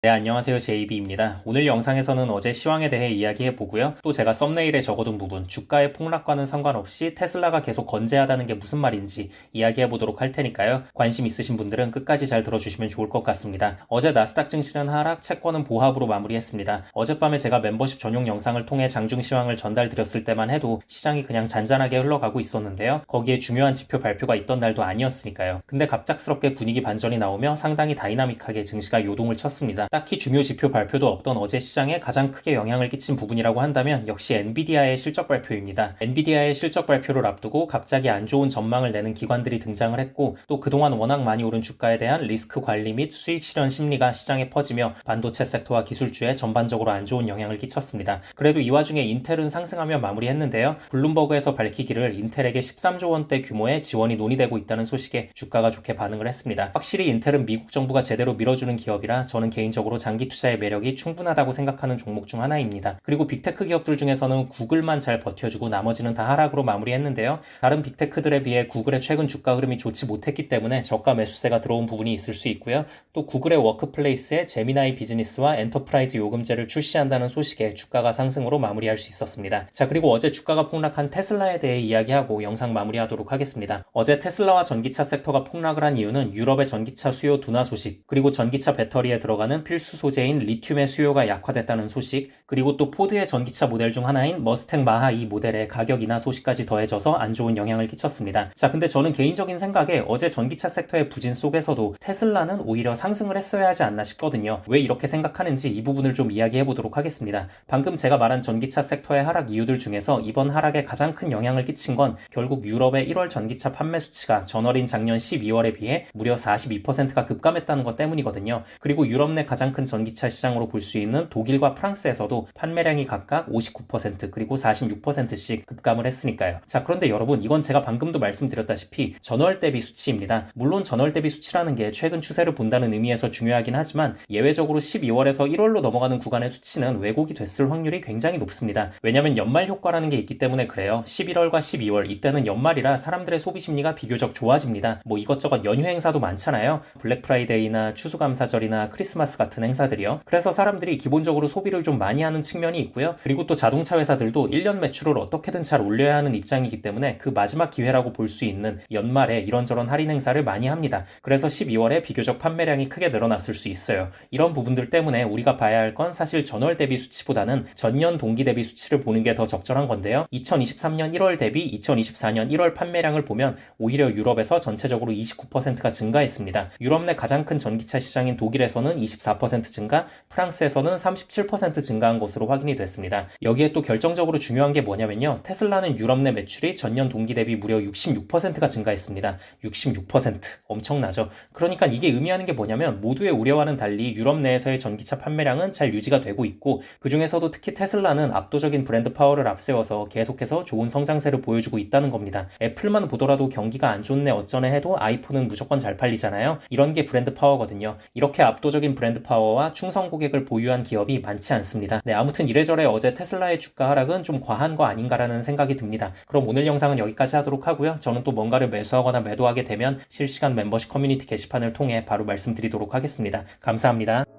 네, 안녕하세요. JB입니다. 오늘 영상에서는 어제 시황에 대해 이야기해 보고요. 또 제가 썸네일에 적어둔 부분, 주가의 폭락과는 상관없이 테슬라가 계속 건재하다는 게 무슨 말인지 이야기해 보도록 할 테니까요. 관심 있으신 분들은 끝까지 잘 들어주시면 좋을 것 같습니다. 어제 나스닥 증시는 하락, 채권은 보합으로 마무리했습니다. 어젯밤에 제가 멤버십 전용 영상을 통해 장중 시황을 전달 드렸을 때만 해도 시장이 그냥 잔잔하게 흘러가고 있었는데요. 거기에 중요한 지표 발표가 있던 날도 아니었으니까요. 근데 갑작스럽게 분위기 반전이 나오며 상당히 다이나믹하게 증시가 요동을 쳤습니다. 딱히 중요 지표 발표도 없던 어제 시장에 가장 크게 영향을 끼친 부분이라고 한다면 역시 엔비디아의 실적 발표입니다. 엔비디아의 실적 발표를 앞두고 갑자기 안 좋은 전망을 내는 기관들이 등장을 했고 또 그동안 워낙 많이 오른 주가에 대한 리스크 관리 및 수익 실현 심리가 시장에 퍼지며 반도체 섹터와 기술주에 전반적으로 안 좋은 영향을 끼쳤습니다. 그래도 이 와중에 인텔은 상승하며 마무리했는데요. 블룸버그에서 밝히기를 인텔에게 13조 원대 규모의 지원이 논의되고 있다는 소식에 주가가 좋게 반응을 했습니다. 확실히 인텔은 미국 정부가 제대로 밀어주는 기업이라 저는 개인적으로 개인적으로 장기 투자의 매력이 충분하다고 생각하는 종목 중 하나입니다. 그리고 빅테크 기업들 중에서는 구글만 잘 버텨주고 나머지는 다 하락으로 마무리했는데요. 다른 빅테크들에 비해 구글의 최근 주가 흐름이 좋지 못했기 때문에 저가 매수세가 들어온 부분이 있을 수 있고요. 또 구글의 워크플레이스에 제미나이 비즈니스와 엔터프라이즈 요금제를 출시한다는 소식에 주가가 상승으로 마무리할 수 있었습니다. 자 그리고 어제 주가가 폭락한 테슬라에 대해 이야기하고 영상 마무리하도록 하겠습니다. 어제 테슬라와 전기차 섹터가 폭락을 한 이유는 유럽의 전기차 수요 둔화 소식 그리고 전기차 배터리에 들어가는 필수 소재인 리튬의 수요가 약화됐다는 소식, 그리고 또 포드의 전기차 모델 중 하나인 머스탱 마하 2 모델의 가격 인하 소식까지 더해져서 안 좋은 영향을 끼쳤습니다. 자, 근데 저는 개인적인 생각에 어제 전기차 섹터의 부진 속에서도 테슬라는 오히려 상승을 했어야 하지 않나 싶거든요. 왜 이렇게 생각하는지 이 부분을 좀 이야기해 보도록 하겠습니다. 방금 제가 말한 전기차 섹터의 하락 이유들 중에서 이번 하락에 가장 큰 영향을 끼친 건 결국 유럽의 1월 전기차 판매 수치가 전월인 작년 12월에 비해 무려 42%가 급감했다는 것 때문이거든요. 그리고 유럽 내 가장 큰 전기차 시장으로 볼 수 있는 독일과 프랑스에서도 판매량이 각각 59% 그리고 46%씩 급감을 했으니까요. 자, 그런데 여러분, 이건 제가 방금도 말씀드렸다시피 전월 대비 수치입니다. 물론 전월 대비 수치라는 게 최근 추세를 본다는 의미에서 중요하긴 하지만 예외적으로 12월에서 1월로 넘어가는 구간의 수치는 왜곡이 됐을 확률이 굉장히 높습니다. 왜냐면 연말 효과라는 게 있기 때문에 그래요. 11월과 12월 이때는 연말이라 사람들의 소비 심리가 비교적 좋아집니다. 뭐 이것저것 연휴 행사도 많잖아요. 블랙 프라이데이나 추수감사절이나 크리스마스 같은 행사들이요. 그래서 사람들이 기본적으로 소비를 좀 많이 하는 측면이 있고요. 그리고 또 자동차 회사들도 1년 매출을 어떻게든 잘 올려야 하는 입장이기 때문에 그 마지막 기회라고 볼 수 있는 연말에 이런저런 할인 행사를 많이 합니다. 그래서 12월에 비교적 판매량이 크게 늘어났을 수 있어요. 이런 부분들 때문에 우리가 봐야 할 건 사실 전월 대비 수치보다는 전년 동기 대비 수치를 보는 게 더 적절한 건데요. 2023년 1월 대비 2024년 1월 판매량을 보면 오히려 유럽에서 전체적으로 29%가 증가했습니다. 유럽 내 가장 큰 전기차 시장인 독일에서는 24% 증가, 프랑스에서는 37% 증가한 것으로 확인이 됐습니다. 여기에 또 결정적으로 중요한 게 뭐냐면요. 테슬라는 유럽 내 매출이 전년 동기 대비 무려 66%가 증가했습니다. 66% 엄청나죠. 그러니까 이게 의미하는 게 뭐냐면 모두의 우려와는 달리 유럽 내에서의 전기차 판매량은 잘 유지가 되고 있고 그 중에서도 특히 테슬라는 압도적인 브랜드 파워를 앞세워서 계속해서 좋은 성장세를 보여주고 있다는 겁니다. 애플만 보더라도 경기가 안 좋네 어쩌네 해도 아이폰은 무조건 잘 팔리잖아요. 이런 게 브랜드 파워거든요. 이렇게 압도적인 브랜드 파워와 충성 고객을 보유한 기업이 많지 않습니다. 네, 아무튼 이래저래 어제 테슬라의 주가 하락은 좀 과한 거 아닌가라는 생각이 듭니다. 그럼 오늘 영상은 여기까지 하도록 하고요. 저는 또 뭔가를 매수하거나 매도하게 되면 실시간 멤버십 커뮤니티 게시판을 통해 바로 말씀드리도록 하겠습니다. 감사합니다.